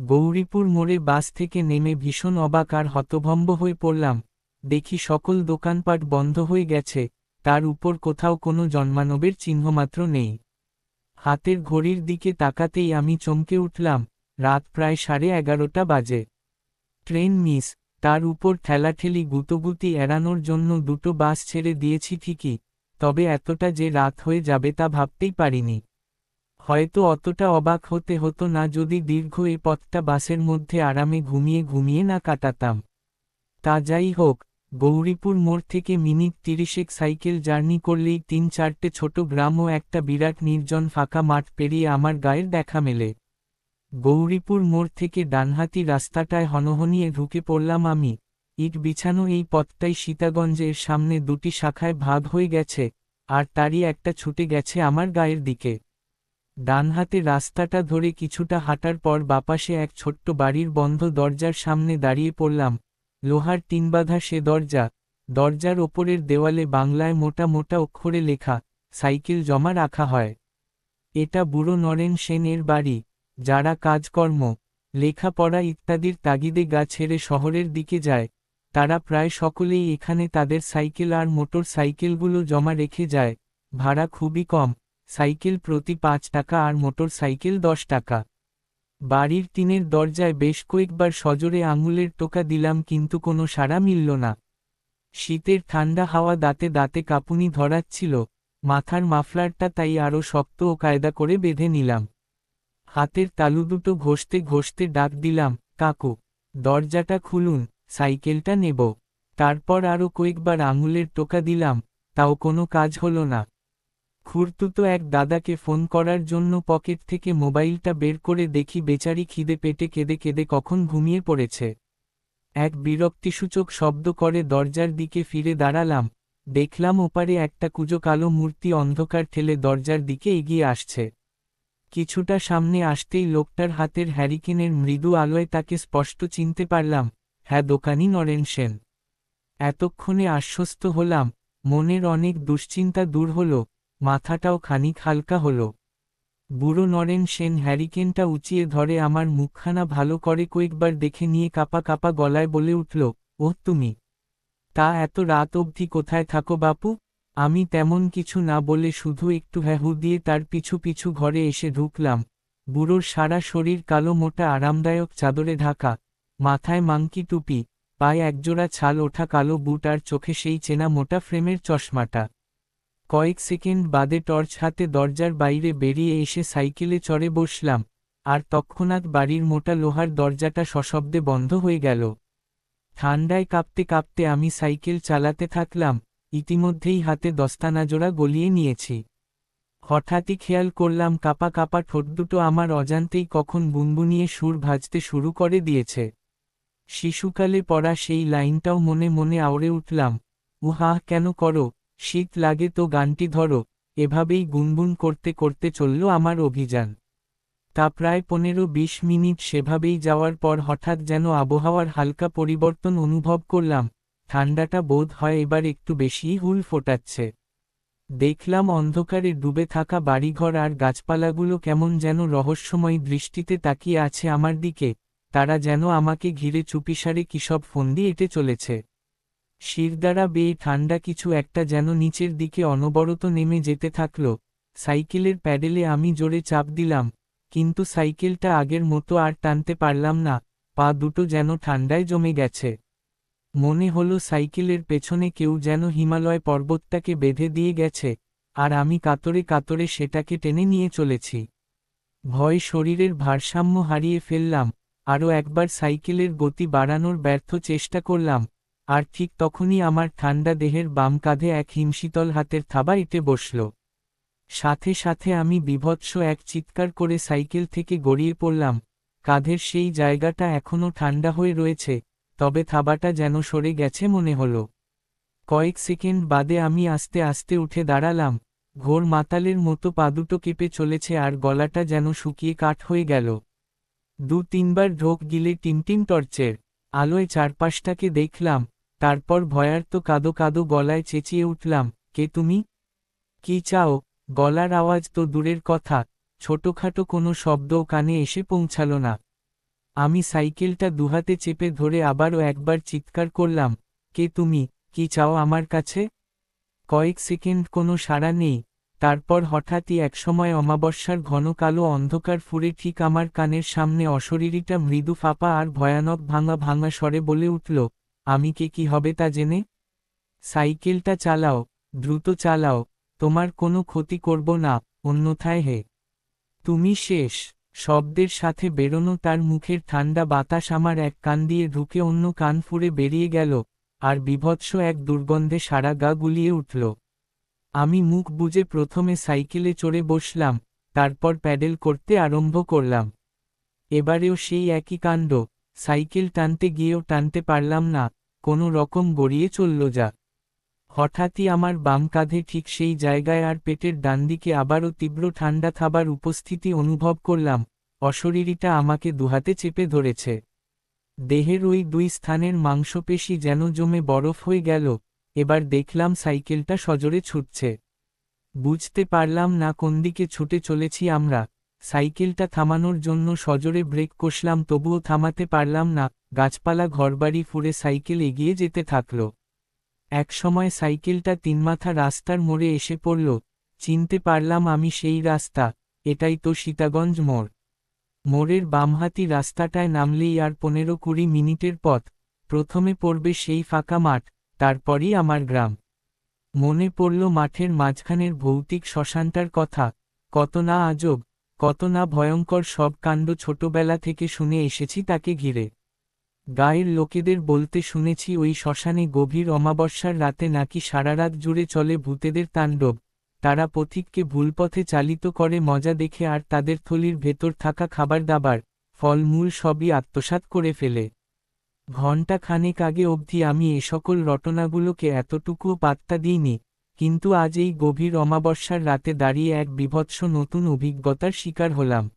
গৌরীপুর মোড়ে বাস থেকে নেমে ভীষণ অবাক আর হতভম্ব হয়ে পড়লাম। দেখি সকল দোকানপাট বন্ধ হয়ে গেছে, তার উপর কোথাও কোনো জন্মানবের চিহ্নমাত্র নেই। হাতের ঘড়ির দিকে তাকাতেই আমি চমকে উঠলাম, রাত প্রায় সাড়ে এগারোটা বাজে। ট্রেন মিস, তার উপর ঠেলাঠেলি গুতোগুতি এড়ানোর জন্য দুটো বাস ছেড়ে দিয়েছি ঠিকই, তবে এতটা যে রাত হয়ে যাবে তা ভাবতেই পারিনি। হয়তো অতটা অবাক হতে হতো না যদি দীর্ঘ এ পথটা বাসের মধ্যে আরামে ঘুমিয়ে ঘুমিয়ে না কাটাতাম। তা যাই হোক, গৌরীপুর মোড় থেকে মিনিট তিরিশেক সাইকেল জার্নি করলেই তিন চারটে ছোট গ্রাম ও একটা বিরাট নির্জন ফাঁকা মাঠ পেরিয়ে আমার গায়ের দেখা মেলে। গৌরীপুর মোড় থেকে ডানহাতি রাস্তাটায় হনহনিয়ে ঢুকে পড়লাম আমি। ইট বিছানো এই পথটাই সীতাগঞ্জের সামনে দুটি শাখায় ভাগ হয়ে গেছে, আর তারই একটা ছুটে গেছে আমার গায়ের দিকে। ডান হাতে রাস্তাটা ধরে কিছুটা হাঁটার পর বাপাশে এক ছোট্ট বাড়ির বন্ধ দরজার সামনে দাঁড়িয়ে পড়লাম। লোহার টিনবাঁধা সে দরজা। দরজার ওপরের দেওয়ালে বাংলায় মোটা মোটা অক্ষরে লেখা, সাইকেল জমা রাখা হয়। এটা বুড়ো নরেন সেনের বাড়ি, যারা কাজকর্ম, লেখাপড়া ইত্যাদির তাগিদে গা ছেড়ে শহরের দিকে যায়। তারা প্রায় সকলেই এখানে তাদের সাইকেল আর মোটর সাইকেলগুলো জমা রেখে যায়। ভাড়া খুবই কম। সাইকেল প্রতি পাঁচ টাকা আর মোটর সাইকেল দশ টাকা। বাড়ির টিনের দরজায় বেশ কয়েকবার সজোরে আঙুলের টোকা দিলাম কিন্তু কোনো সাড়া মিলল না। শীতের ঠান্ডা হাওয়া দাঁতে দাঁতে কাঁপুনি ধরাচ্ছিল। মাথার মাফলারটা তাই আরও শক্ত ও কায়দা করে বেঁধে নিলাম। হাতের তালু দুটো ঘষতে ঘষতে ডাক দিলাম, কাকু, দরজাটা খুলুন, সাইকেলটা নেব। তারপর আরও কয়েকবার আঙুলের টোকা দিলাম, তাও কোনো কাজ হলো না। খুরতুতো এক দাদাকে ফোন করার জন্য পকেট থেকে মোবাইলটা বের করে দেখি বেচারি খিদে পেটে কেঁদে কেঁদে কখন ঘুমিয়ে পড়েছে। এক বিরক্তিসূচক শব্দ করে দরজার দিকে ফিরে দাঁড়ালাম। দেখলাম ওপারে একটা কুজো কালো মূর্তি অন্ধকার ঠেলে দরজার দিকে এগিয়ে আসছে। কিছুটা সামনে আসতেই লোকটার হাতের হ্যারিকেনের মৃদু আলোয় তাকে স্পষ্ট চিনতে পারলাম হ্যাঁ দোকানি নরেন সেন। এতক্ষণে আশ্বস্ত হলাম, মনের অনেক দুশ্চিন্তা দূর হল। মাথাটাও খানিক হালকা হল। বুড়ো নরেন সেন হ্যারিকেনটা উঁচিয়ে ধরে আমার মুখখানা ভালো করে কয়েকবার দেখে নিয়ে কাপা কাপা গলায় বলে উঠল, ওহ, তুমি। তা এত রাত অবধি কোথায় থাকো বাপু? আমি তেমন কিছু না বলে শুধু একটু হ্যাহু দিয়ে তার পিছু পিছু ঘরে এসে ঢুকলাম। বুড়োর সারা শরীর কালো, মোটা, আরামদায়ক চাদরে ঢাকা। মাথায় মাংকি টুপি, পায়ে একজোড়া ছাল ওঠা কালো বুট আর চোখে সেই চেনা মোটা ফ্রেমের চশমাটা। কয়েক সেকেন্ড বাদে টর্চ হাতে দরজার বাইরে বেরিয়ে এসে সাইকেলে চড়ে বসলাম, আর তৎক্ষণাৎ বাড়ির মোটা লোহার দরজাটা সশব্দে বন্ধ হয়ে গেল। ঠান্ডায় কাঁপতে কাঁপতে আমি সাইকেল চালাতে থাকলাম, ইতিমধ্যেই হাতে দস্তানাজোড়া গলিয়ে নিয়েছি। হঠাৎই খেয়াল করলাম কাপা কাপা ঠোঁট দুটো আমার অজান্তেই কখন বুনবুনিয়ে সুর ভাজতে শুরু করে দিয়েছে। শিশুকালে পড়া সেই লাইনটাও মনে মনে আওড়ে উঠলাম, উহা, কেন করো? শীত লাগে তো গানটি ধরো, এভাবেই গুনগুন করতে করতে চলল আমার অভিযান। তা প্রায় পনেরো বিশ মিনিট সেভাবেই যাওয়ার পর হঠাৎ যেন আবহাওয়ার হালকা পরিবর্তন অনুভব করলাম, ঠান্ডাটা বোধ হয় এবার একটু বেশিই হুল ফোটাচ্ছে। দেখলাম অন্ধকারে ডুবে থাকা বাড়িঘর আর গাছপালাগুলো কেমন যেন রহস্যময় দৃষ্টিতে তাকিয়ে আছে আমার দিকে, তারা যেন আমাকে ঘিরে চুপিসারে কিসব ফন্দি এঁটে চলেছে। শিরদাঁড়া বেয়ে ঠান্ডা কিছু একটা যেন নিচের দিকে অনবরত নেমে যেতে থাকল। সাইকেলের প্যাডেলে আমি জোরে চাপ দিলাম, কিন্তু সাইকেলটা আগের মতো আর টানতে পারলাম না, পা দুটো যেন ঠান্ডায় জমে গেছে। মনে হলো সাইকেলের পেছনে কেউ যেন হিমালয় পর্বতটাকে বেঁধে দিয়ে গেছে, আর আমি কাতরে কাতরে সেটাকে টেনে নিয়ে চলেছি। ভয় শরীরের ভারসাম্য হারিয়ে ফেললাম, আরও একবার সাইকেলের গতি বাড়ানোর ব্যর্থ চেষ্টা করলাম। আর ঠিক তখনই আমার ঠান্ডা দেহের বাম কাঁধে এক হিমশীতল হাতের থাবা এটে বসল। সাথে সাথে আমি বিভৎস এক চিৎকার করে সাইকেল থেকে গড়িয়ে পড়লাম। কাঁধের সেই জায়গাটা এখনও ঠান্ডা হয়ে রয়েছে, তবে থাবাটা যেন সরে গেছে মনে হল। কয়েক সেকেন্ড বাদে আমি আস্তে আস্তে উঠে দাঁড়ালাম। ঘোর মাতালের মতো পাদুটো কেঁপে চলেছে আর গলাটা যেন শুকিয়ে কাঠ হয়ে গেল। দু তিনবার ঢোক গিলে টিমটিম টর্চের আলোয় চারপাশটাকে দেখলাম। তারপর ভয়ার্ত কাদো কাদো গলায় চেঁচিয়ে উঠলাম, কে তুমি? কি চাও? গলার আওয়াজ তো দূরের কথা, ছোটখাটো কোনো শব্দও কানে এসে পৌঁছাল না। আমি সাইকেলটা দুহাতে চেপে ধরে আবারও একবার চিৎকার করলাম, কে তুমি? কি চাও আমার কাছে? কয়েক সেকেন্ড কোনো সাড়া নেই, তারপর হঠাৎই একসময় অমাবস্যার ঘন কালো অন্ধকার ফুরে ঠিক আমার কানের সামনে অশরীরীটা মৃদু ফাঁপা আর ভয়ানক ভাঙা ভাঙা স্বরে বলে উঠল আমি কে, কি হবে তা জেনে? সাইকেলটা চালাও, দ্রুত চালাও, তোমার কোনো ক্ষতি করব না, অন্যথায় হে। তুমি শেষ, শব্দের সাথে বেরোনো তার মুখের ঠান্ডা বাতাস আমার এক কান দিয়ে ঢুকে অন্য কান ফুরে বেরিয়ে গেল, আর বিভৎস এক দুর্গন্ধে সারা গা গুলিয়ে উঠল। আমি মুখ বুজে প্রথমে সাইকেলে চড়ে বসলাম, তারপর প্যাডেল করতে আরম্ভ করলাম। এবারেও সেই একই কাণ্ড সাইকেল টানতে গিয়েও টানতে পারলাম না, কোনো রকম গড়িয়ে চলল যা। হঠাৎই আমার বাম কাঁধে ঠিক সেই জায়গায় আর পেটের ডানদিকে আবারও তীব্র ঠান্ডা থাবার উপস্থিতি অনুভব করলাম, অশরীরীটা আমাকে দুহাতে চেপে ধরেছে। দেহের ওই দুই স্থানের মাংসপেশি যেন জমে বরফ হয়ে গেল, এবার দেখলাম সাইকেলটা সজোরে ছুটছে। বুঝতে পারলাম না কোন দিকে ছুটে চলেছি আমরা সাইকেলটা থামানোর জন্য সজোরে ব্রেক কষলাম, তবুও থামাতে পারলাম না। গাছপালা ঘরবাড়ি ফুরে সাইকেল এগিয়ে যেতে থাকল। একসময় সাইকেলটা তিনমাথা রাস্তার মোড়ে এসে পড়ল। চিনতে পারলাম আমি সেই রাস্তা, এটাই তো সীতাগঞ্জ মোড়। মোড়ের বামহাতি রাস্তাটায় নামলেই আর পনেরো কুড়ি মিনিটের পথ। প্রথমে পড়বে সেই ফাঁকা মাঠ, তারপরই আমার গ্রাম। মনে পড়ল মাঠের মাঝখানের ভৌতিক শ্মশানটার কথা। কত না আজব কত না ভয়ঙ্কর সব কাণ্ড ছোটবেলা থেকে শুনে এসেছি তাকে ঘিরে। গায়ের লোকেদের বলতে শুনেছি ওই শ্মশানে গভীর অমাবস্যার রাতে নাকি সারারাত জুড়ে চলে ভূতেদের তাণ্ডব। তারা পথিককে ভুলপথে চালিত করে মজা দেখে আর তাদের থলির ভেতর থাকা খাবার দাবার, ফলমূল সবই আত্মসাৎ করে ফেলে। ঘণ্টা খানেক আগে অবধি আমি এ সকল রটনাগুলোকে এতটুকুও পাত্তা দিইনি কিন্তু আজ এই গভীর অমাবস্যার রাতে দাঁড়িয়ে এক বিভৎস নতুন অভিজ্ঞতার শিকার হলাম।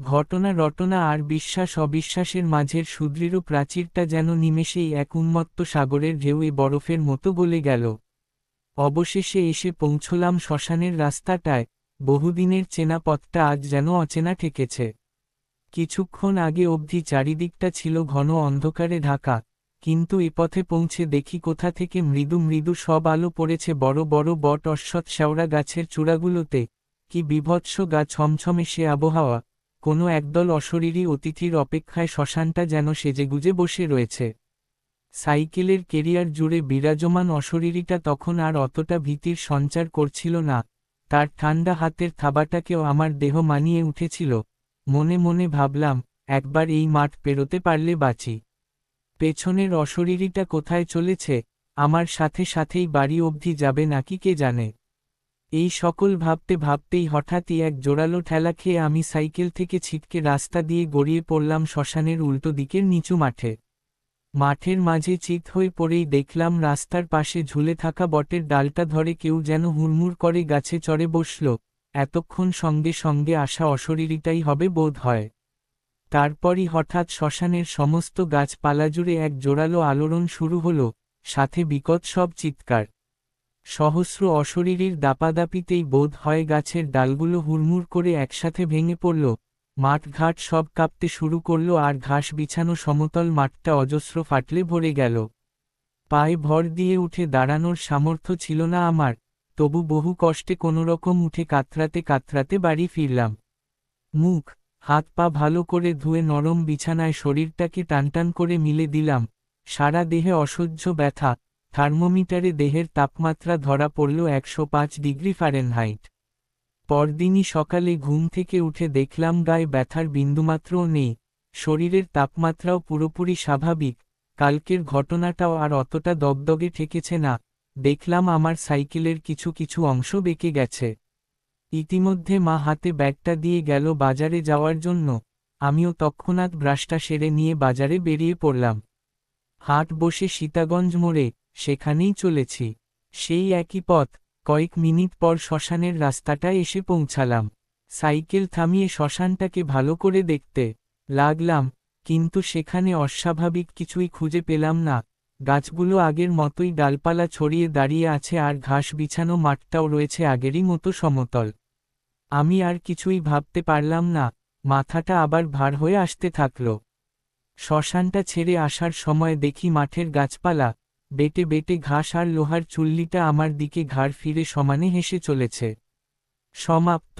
ঘটনা রটনা আর বিশ্বাস অবিশ্বাসের মাঝের সুদৃঢ় প্রাচীরটা যেন নিমেষেই এক উন্মত্ত সাগরের ঢেউয়ে বরফের মতো গলে গেল। অবশেষে এসে পৌঁছলাম শ্মশানের রাস্তাটায়, বহুদিনের চেনা পথটা আজ যেন অচেনা ঠেকেছে। কিছুক্ষণ আগে অবধি চারিদিকটা ছিল ঘন অন্ধকারে ঢাকা। কিন্তু এ পথে পৌঁছে দেখি কোথা থেকে মৃদু মৃদু সব আলো পড়েছে বড় বড় বট অশ্বৎ শ্যাওড়া গাছের চূড়াগুলোতে। কি বিভৎস গা ছমছমে সে আবহাওয়া। কোনো একদল অশরীরী অতিথির অপেক্ষায় শ্মশানটা যেন সেজেগুজে বসে রয়েছে। সাইকেলের কেরিয়ার জুড়ে বিরাজমান অশরীরীটা তখন আর অতটা ভীতির সঞ্চার করছিল না। তার ঠান্ডা হাতের থাবাটাকেও আমার দেহ মানিয়ে উঠেছিল। মনে মনে ভাবলাম, একবার এই মাঠ পেরোতে পারলে বাঁচি। পেছনের অশরীরীটা কোথায় চলেছে, আমার সাথে সাথেই বাড়ি অবধি যাবে নাকি কে জানে? এই সকল ভাবতে ভাবতেই হঠাৎই এক জোরালো ঠেলা খেয়ে আমি সাইকেল থেকে ছিটকে রাস্তা দিয়ে গড়িয়ে পড়লাম শ্মশানের উল্টো দিকের নিচু মাঠে। মাঠের মাঝে চিত হয়ে পড়েই দেখলাম রাস্তার পাশে ঝুলে থাকা বটের ডালটা ধরে কেউ যেন হুড়মুড় করে গাছে চড়ে বসল। এতক্ষণ সঙ্গে সঙ্গে আসা অশরীরিটাই হবে বোধ হয় তারপরই হঠাৎ শ্মশানের সমস্ত গাছপালা জুড়ে এক জোরালো আলোড়ন শুরু হল, সাথে বিকট সব চিৎকার। সহস্র অশরীরীর দাপাদাপিতেই বোধ হয় গাছের ডালগুলো হুড়মুড় করে একসাথে ভেঙে পড়ল মাঠঘাট সব কাঁপতে শুরু করল আর ঘাস বিছানো সমতল মাঠটা অজস্র ফাটলে ভরে গেল। পায়ে ভর দিয়ে উঠে দাঁড়ানোর সামর্থ্য ছিল না আমার, তবু বহু কষ্টে কোনোরকম উঠে কাতরাতে কাতরাতে বাড়ি ফিরলাম। মুখ হাত পা ভালো করে ধুয়ে নরম বিছানায় শরীরটাকে টানটান করে মিলে দিলাম। সারা দেহে অসহ্য ব্যথা। থার্মোমিটারে দেহের তাপমাত্রা ধরা পড়ল একশো পাঁচ ডিগ্রি ফারেনহাইট। পরদিনই সকালে ঘুম থেকে উঠে দেখলাম গায়ে ব্যথার বিন্দুমাত্রও নেই। শরীরের তাপমাত্রাও পুরোপুরি স্বাভাবিক। কালকের ঘটনাটাও আর অতটা দগদগে ঠেকেছে না। দেখলাম আমার সাইকেলের কিছু কিছু অংশ বেঁকে গেছে। ইতিমধ্যে মা হাতে ব্যাগটা দিয়ে গেল বাজারে যাওয়ার জন্য। আমিও তৎক্ষণাৎ ব্রাশটা সেরে নিয়ে বাজারে বেরিয়ে পড়লাম। হাট বসে সীতাগঞ্জ মোড়ে, সেখানেই চলেছি। সেই একই পথ, কয়েক মিনিট পর শ্মশানের রাস্তাটায় এসে পৌঁছালাম। সাইকেল থামিয়ে শ্মশানটাকে ভালো করে দেখতে লাগলাম, কিন্তু সেখানে অস্বাভাবিক কিছুই খুঁজে পেলাম না। গাছগুলো আগের মতোই ডালপালা ছড়িয়ে দাঁড়িয়ে আছে আর ঘাস বিছানো মাঠটাও রয়েছে আগেরই মতো সমতল। আমি আর কিছুই ভাবতে পারলাম না, মাথাটা আবার ভার হয়ে আসতে থাকল। শ্মশানটা ছেড়ে আসার সময় দেখি মাঠের গাছপালা, বেটে বেটে ঘাস আর লোহার চুল্লিটা আমার দিকে ঘাড় ফিরে সমানে হেসে চলেছে। সমাপ্ত।